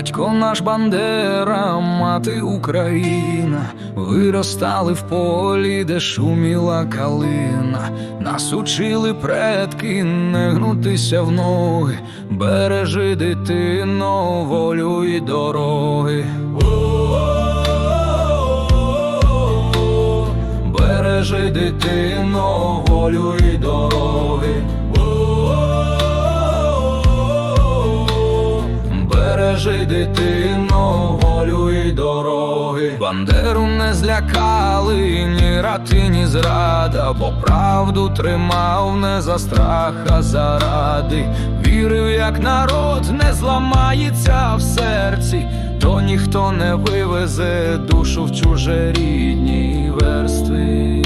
Батько наш Бандера, мати Україна, виростали в полі, де шуміла калина, нас учили предки не гнутися в ноги, бережи дитино, волю і дороги. Бережи дитино, волю і дороги. Бережи дитино, волю і дороги. Бандеру не злякали ні рати, ні зрада, бо правду тримав не за страх, а заради. Вірив, як народ не зламається в серці, то ніхто не вивезе душу в чужерідні верстви.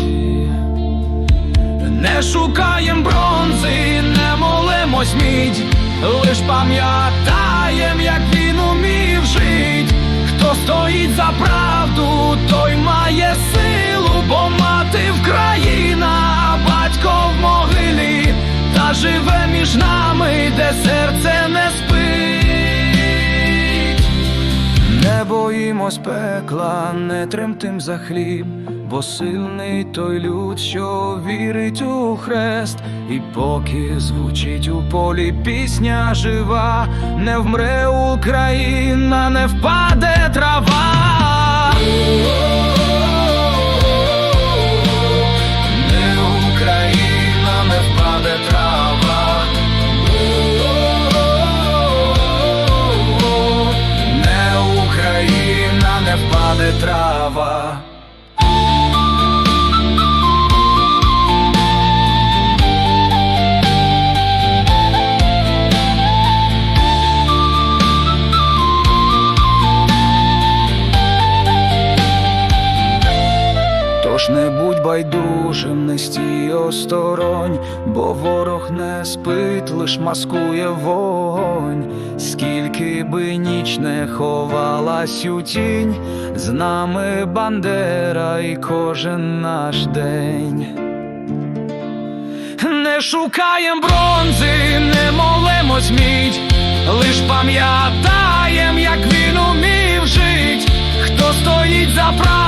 Не шукаєм бронзи, не молимось мідь, лиш пам'ятаєм, як він умів жить. Хто стоїть за правду, той має силу, бо мати Вкраїна, а батько в могилі, та живе між нами, де серце не спить. Не боїмось пекла, не тремтим за хліб, бо сильний той люд, що вірить у хрест, і поки звучить у полі пісня жива, не вмре Україна, не впаде трава. Тож не будь байдужим, не стій осторонь, бо ворог не спить, лиш маскує вогонь. Скільки би ніч не ховалась у тінь, з нами бандера і кожен наш день. Не шукаєм бронзи, не молимось мідь, лиш пам'ятаєм, як він умів жить. Хто стоїть за правду,